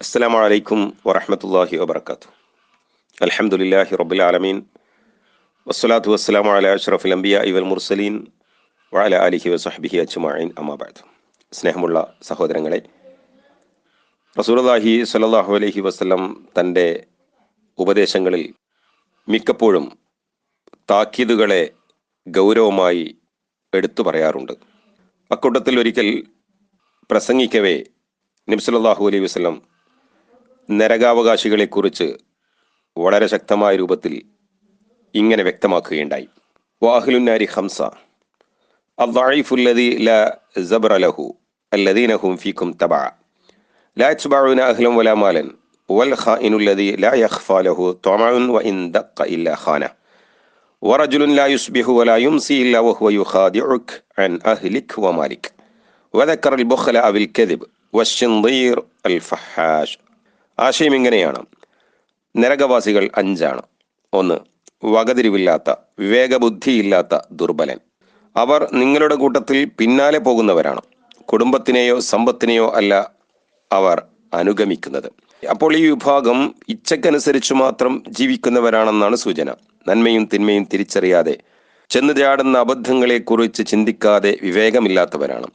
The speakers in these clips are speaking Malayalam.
അസ്സാം വലൈക്കും വറഹമത്തല്ലാഹി വാബർക്കാത്തു അലഹമുല്ലാഹി റബുൽ ആലമീൻ. വസ്സലാത്തു വസ്സലാം അല അഷ്റഫുൽ അംബിയ ഇവൽ മുർസലീൻ വഅല അലിഹി വസഹബിഹി അച്ചുമായിൻ അമ്മാബാദ് സ്നേഹമുള്ള സഹോദരങ്ങളെ റസൂലല്ലാഹി സല്ലാഹു അലഹി വസ്ലം തന്റെ ഉപദേശങ്ങളിൽ മിക്കപ്പോഴും താക്കീതുകളെ ഗൗരവമായി എടുത്തു പറയാറുണ്ട്. അക്കൂട്ടത്തിൽ ഒരിക്കൽ പ്രസംഗിക്കവേ നബ്സലല്ലാഹു അലൈഹി വസ്ലം നരകാവകാശികളെക്കുറിച്ച് വളരെ ശക്തമായ രൂപത്തിൽ ഇങ്ങനെ വ്യക്തമാക്കുകയുണ്ടായി വാഹിലുന്നാരി ഹംസ അദ്ദഈഫുല്ലദി ല സബ്റ ലഹു الذين هم فيكم تبعا لا يتبعون أهلا ولا مالا والخائن الذي لا يخفى له طمع وإن دق إلا خانه ورجل لا يصبح ولا يمسي إلا وهو يخادعك عن أهلك ومالك وذكر البخل أو الكذب والشنظير الفحاش ആശയം ഇങ്ങനെയാണ്. നരകവാസികൾ അഞ്ചാണ്. ഒന്ന് വകതിരിവില്ലാത്ത വിവേകബുദ്ധിയില്ലാത്ത ദുർബലൻ. അവർ നിങ്ങളുടെ കൂട്ടത്തിൽ പിന്നാലെ പോകുന്നവരാണ്. കുടുംബത്തിനെയോ സമ്പത്തിനെയോ അല്ല അവർ അനുഗമിക്കുന്നത്. അപ്പോൾ ഈ വിഭാഗം ഇച്ഛക്കനുസരിച്ച് മാത്രം ജീവിക്കുന്നവരാണെന്നാണ് സൂചന. നന്മയും തിന്മയും തിരിച്ചറിയാതെ ചെന്ന് ചാടുന്ന അബദ്ധങ്ങളെക്കുറിച്ച് ചിന്തിക്കാതെ വിവേകമില്ലാത്തവരാണ്.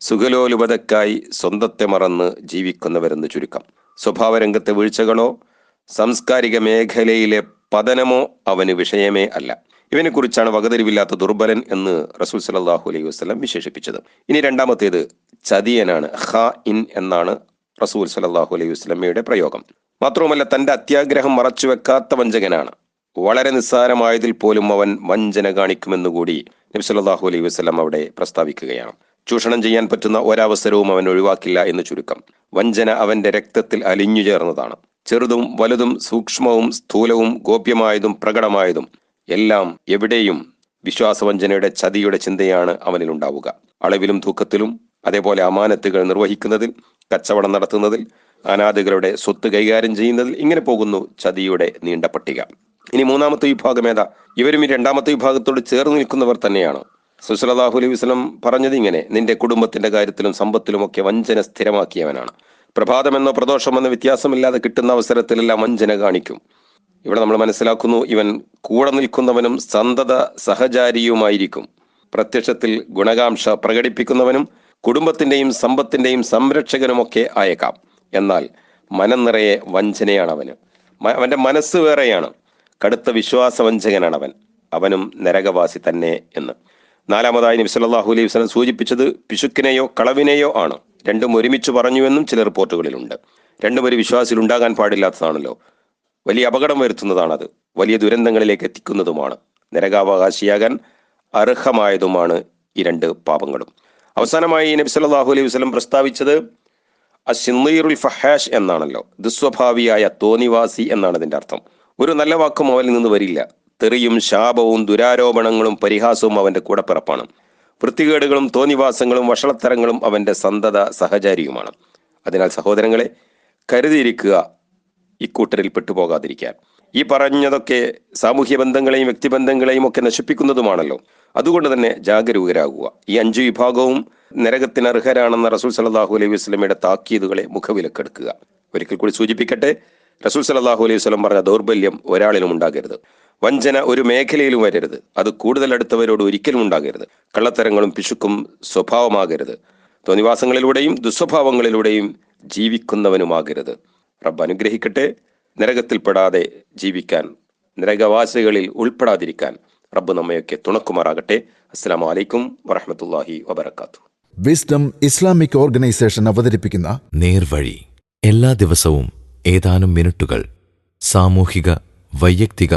സുഖലോലുപതക്കായി സ്വന്തത്തെ മറന്ന് ജീവിക്കുന്നവരെന്ന് ചുരുക്കം. സ്വഭാവരംഗത്തെ വീഴ്ചകളോ സാംസ്കാരിക മേഖലയിലെ പതനമോ അവന് വിഷയമേ അല്ല. ഇവനെക്കുറിച്ചാണ് വകതിരിവില്ലാത്ത ദുർബലൻ എന്ന് റസൂൽ സലാഹു അലൈഹി വസ്ലം വിശേഷിപ്പിച്ചത്. ഇനി രണ്ടാമത്തേത് ചതിയനാണ് ഹ ഇൻ എന്നാണ് റസൂൽ സലാഹു അലൈഹി വസ്ലമയുടെ പ്രയോഗം. മാത്രവുമല്ല തന്റെ അത്യാഗ്രഹം മറച്ചുവെക്കാത്ത വഞ്ചകനാണ്. വളരെ നിസ്സാരമായതിൽ പോലും അവൻ വഞ്ചന കാണിക്കുമെന്നുകൂടി നബി അലൈഹി വസ്ലം അവിടെ പ്രസ്താവിക്കുകയാണ്. ചൂഷണം ചെയ്യാൻ പറ്റുന്ന ഒരവസരവും അവൻ ഒഴിവാക്കില്ല എന്ന് ചുരുക്കം. വഞ്ചന അവന്റെ രക്തത്തിൽ അലിഞ്ഞു ചേർന്നതാണ്. ചെറുതും വലുതും സൂക്ഷ്മവും സ്ഥൂലവും ഗോപ്യമായതും പ്രകടമായതും എല്ലാം എവിടെയും വിശ്വാസവഞ്ചനയുടെ ചതിയുടെ ചിന്തയാണ് അവനിൽ ഉണ്ടാവുക. അളവിലും തൂക്കത്തിലും അതേപോലെ അമാനത്തുകൾ നിർവഹിക്കുന്നതിൽ കച്ചവടം നടത്തുന്നതിൽ അനാഥകളുടെ സ്വത്ത് കൈകാര്യം ചെയ്യുന്നതിൽ ഇങ്ങനെ പോകുന്നു ചതിയുടെ നീണ്ട പട്ടിക. ഇനി മൂന്നാമത്തെ വിഭാഗം ഏതാ? ഇവരും ഈ രണ്ടാമത്തെ വിഭാഗത്തോട് ചേർന്ന് നിൽക്കുന്നവർ തന്നെയാണ്. സുസലാഹു അലൈഹി വസ്ലം പറഞ്ഞത് ഇങ്ങനെ നിന്റെ കുടുംബത്തിന്റെ കാര്യത്തിലും സമ്പത്തിലും ഒക്കെ വഞ്ചന സ്ഥിരമാക്കിയവനാണ്. പ്രഭാതമെന്നോ പ്രദോഷമെന്നോ വ്യത്യാസമില്ലാതെ കിട്ടുന്ന അവസരത്തിലെല്ലാം വഞ്ചന കാണിക്കും. ഇവിടെ നമ്മൾ മനസ്സിലാക്കുന്നു ഇവൻ കൂടെ നിൽക്കുന്നവനും സന്തത സഹചാരിയുമായിരിക്കും. പ്രത്യക്ഷത്തിൽ ഗുണകാംക്ഷ പ്രകടിപ്പിക്കുന്നവനും കുടുംബത്തിന്റെയും സമ്പത്തിന്റെയും സംരക്ഷകനുമൊക്കെ ആയേക്കാം. എന്നാൽ മനം നിറയെ വഞ്ചനയാണ് അവന് അവന്റെ മനസ്സ് വേറെയാണ്. കടുത്ത വിശ്വാസവഞ്ചകനാണ് അവൻ അവനും നരകവാസി തന്നെ എന്ന്. നാലാമതായി നബി സല്ലല്ലാഹു അലൈഹി വസല്ലം സൂചിപ്പിച്ചത് പിശുക്കിനെയോ കളവിനെയോ ആണ്. രണ്ടും ഒരുമിച്ച് പറഞ്ഞുവെന്നും ചില റിപ്പോർട്ടുകളിലുണ്ട്. രണ്ടും ഒരു വിശ്വാസിൽ ഉണ്ടാകാൻ പാടില്ലാത്തതാണല്ലോ. വലിയ അപകടം വരുത്തുന്നതാണത്. വലിയ ദുരന്തങ്ങളിലേക്ക് എത്തിക്കുന്നതുമാണ്. നരകാവകാശിയാകാൻ അർഹമായതുമാണ് ഈ രണ്ട് പാപങ്ങളും. അവസാനമായി നബി സല്ലല്ലാഹു അലൈഹി വസല്ലം പ്രസ്താവിച്ചത് അസിന്നീറുൽ ഫഹാഷ് എന്നാണല്ലോ. ദുസ്വഭാവിയായ തോന്നിവാസി എന്നാണ് അതിന്റെ അർത്ഥം. ഒരു നല്ല വാക്കും അവനിൽ നിന്ന് വരില്ല. തെറിയും ശാപവും ദുരാരോപണങ്ങളും പരിഹാസവും അവന്റെ കൂടപ്പിറപ്പാണ് വൃത്തികേടുകളും തോന്നിവാസങ്ങളും വഷളത്തരങ്ങളും അവന്റെ സന്തത സഹചാരിയുമാണ്. അതിനാൽ സഹോദരങ്ങളെ കരുതിയിരിക്കുക ഇക്കൂട്ടരിൽ പെട്ടുപോകാതിരിക്കാൻ. ഈ പറഞ്ഞതൊക്കെ സാമൂഹ്യ ബന്ധങ്ങളെയും വ്യക്തിബന്ധങ്ങളെയും ഒക്കെ നശിപ്പിക്കുന്നതുമാണല്ലോ. അതുകൊണ്ട് തന്നെ ജാഗരൂകരാകുക. ഈ അഞ്ചു വിഭാഗവും നരകത്തിന് അർഹരാണെന്ന റസൂൽ സലാഹു അലൈഹി വസ്ലമയുടെ താക്കീതുകളെ മുഖവിലക്കെടുക്കുക. ഒരിക്കൽ കൂടി സൂചിപ്പിക്കട്ടെ റസൂൽ സലാഹു അലൈഹി വസ്ലം പറഞ്ഞ ദൗർബല്യം ഒരാളിലും ഉണ്ടാകരുത്. വഞ്ചന ഒരു മേഖലയിലും വരരുത്. അത് കൂടുതൽ അടുത്തവരോട് ഒരിക്കലും ഉണ്ടാകരുത്. കള്ളത്തരങ്ങളും പിശുക്കും സ്വഭാവമാകരുത്. തോന്നിവാസങ്ങളിലൂടെയും ദുസ്വഭാവങ്ങളിലൂടെയും ജീവിക്കുന്നവനുമാകരുത്. റബ്ബ് അനുഗ്രഹിക്കട്ടെ. നരകത്തിൽപ്പെടാതെ ജീവിക്കാൻ നരകവാസികളിൽ ഉൾപ്പെടാതിരിക്കാൻ റബ്ബ് നമ്മയൊക്കെ തുണക്കുമാറാകട്ടെ. അസ്സാം വലൈക്കും വറഹമത്തല്ലാഹി വബർക്കാത്തു വിസ്ഡം ഇസ്ലാമിക് ഓർഗനൈസേഷൻ അവതരിപ്പിക്കുന്ന നേർവഴി. എല്ലാ ദിവസവും ഏതാനും മിനിറ്റുകൾ സാമൂഹിക വൈയക്തിക